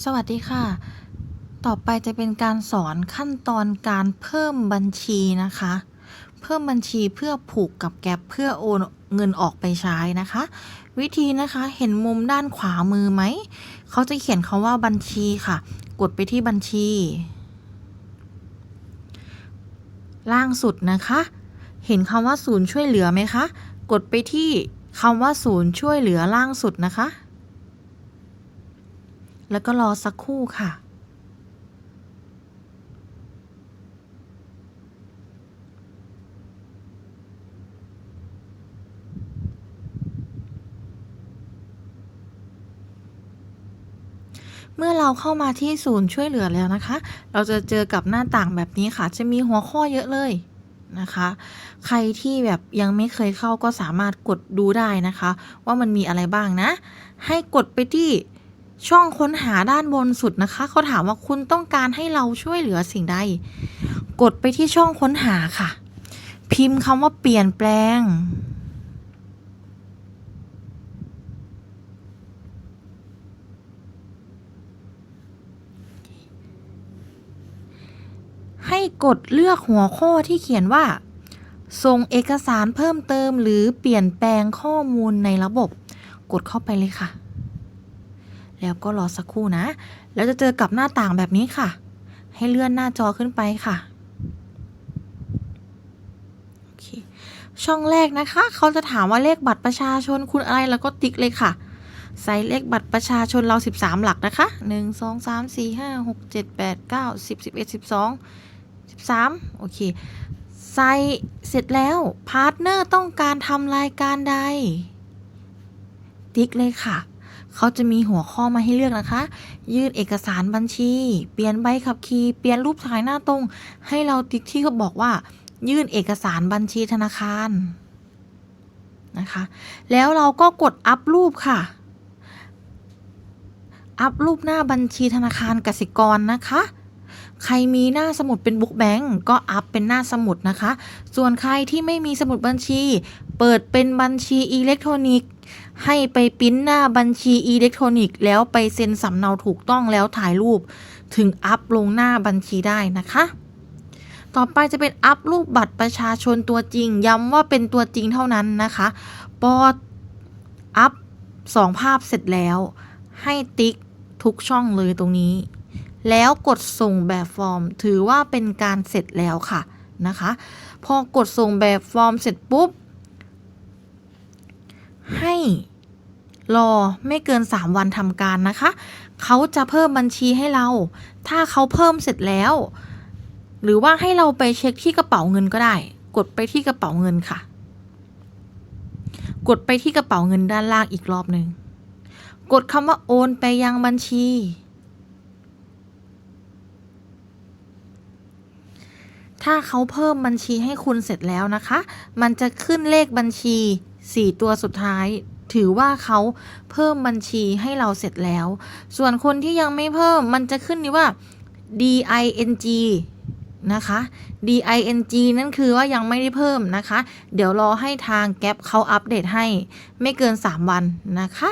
สวัสดีค่ะ ต่อไปจะเป็นการสอนขั้นตอนการเพิ่มบัญชีนะคะ เพิ่มบัญชีเพื่อผูกกับแก๊ปเพื่อโอนเงินออกไปใช้นะคะ วิธีนะคะเห็นมุมด้านขวามือไหม เขาจะเขียนคาว่าบัญชีค่ะ กดไปที่บัญชี ล่างสุดนะคะ เห็นคำว่าศูนย์ช่วยเหลือไหมคะ กดไปที่คำว่าศูนย์ช่วยเหลือล่างสุดนะคะ แล้วก็รอสักครู่ค่ะ เมื่อเราเข้ามาที่ศูนย์ช่วยเหลือแล้วนะคะ เราจะเจอกับหน้าต่างแบบนี้ค่ะ จะมีหัวข้อเยอะเลยนะคะ ใครที่แบบยังไม่เคยเข้าก็สามารถกดดูได้นะคะ ว่ามันมีอะไรบ้างนะ ให้กดไปที่ ช่องค้นหาด้านบนสุดนะคะ เขาถามว่าคุณต้องการให้เราช่วยเหลือสิ่งใด กดไปที่ช่องค้นหาค่ะ พิมพ์คำว่าเปลี่ยนแปลง ให้กดเลือกหัวข้อที่เขียนว่า ส่งเอกสารเพิ่มเติมหรือเปลี่ยนแปลงข้อมูลในระบบ กดเข้าไปเลยค่ะ แล้วก็รอสักครู่นะ แล้วจะเจอกับหน้าต่างแบบนี้ค่ะ ให้เลื่อนหน้าจอขึ้นไปค่ะโอเคช่องแรกนะคะ เขาจะถามว่าเลขบัตรประชาชนคุณอะไรแล้วก็ติ๊กเลยค่ะ ใส่เลขบัตรประชาชนเรา 13 หลักนะคะ 1 2 3 4 5 6 7 8 9 10 11 12 13 โอเค ใส่เสร็จแล้ว พาร์ทเนอร์ต้องการทำรายการใด ติ๊กเลยค่ะ เขาจะมีหัวข้อมาให้เลือกนะคะ ยื่นเอกสารบัญชี เปลี่ยนใบขับขี่เปลี่ยนรูปถ่ายหน้าตรง ให้เราติ๊กที่เขาบอกว่า ยื่นเอกสารบัญชีธนาคารนะคะ แล้วเราก็กดอัพรูปค่ะ อัพรูปหน้าบัญชีธนาคารกสิกรนะคะใครมีหน้าสมุดเป็นบุ๊กแบงก์ก็อัพเป็นหน้าสมุดนะคะ ส่วนใครที่ไม่มีสมุดบัญชี เปิดเป็นบัญชีอิเล็กทรอนิกส์ ให้ไปปริ้นหน้าบัญชีอิเล็กทรอนิกส์แล้วไปเซ็นสำเนาถูกต้องแล้วถ่ายรูป ถึงอัพลงหน้าบัญชีได้นะคะ ต่อไปจะเป็นอัพรูปบัตรประชาชนตัวจริง ย้ำว่าเป็นตัวจริงเท่านั้นนะคะพออัพสองภาพเสร็จแล้ว ให้ติ๊กทุกช่องเลยตรงนี้ แล้วกดส่งแบบฟอร์ม ถือว่าเป็นการเสร็จแล้วค่ะนะคะ พอกดส่งแบบฟอร์มเสร็จปุ๊บ ให้รอไม่เกิน 3 วันทำการนะคะ เขาจะเพิ่มบัญชีให้เรา ถ้าเขาเพิ่มเสร็จแล้ว หรือว่าให้เราไปเช็คที่กระเป๋าเงินก็ได้ กดไปที่กระเป๋าเงินค่ะ กดไปที่กระเป๋าเงินด้านล่างอีกรอบหนึ่ง กดคำว่าโอนไปยังบัญชี ถ้าเขาเพิ่มบัญชีให้คุณเสร็จแล้วนะคะ มันจะขึ้นเลขบัญชี 4 ตัวสุดท้าย ถือว่าเขาเพิ่มบัญชีให้เราเสร็จแล้ว ส่วนคนที่ยังไม่เพิ่มมันจะขึ้นนี่ว่า DING นะคะ DING นั่นคือว่ายังไม่ได้เพิ่มนะคะ เดี๋ยวรอให้ทางแก๊ปเขาอัปเดตให้ไม่เกิน 3 วันนะคะ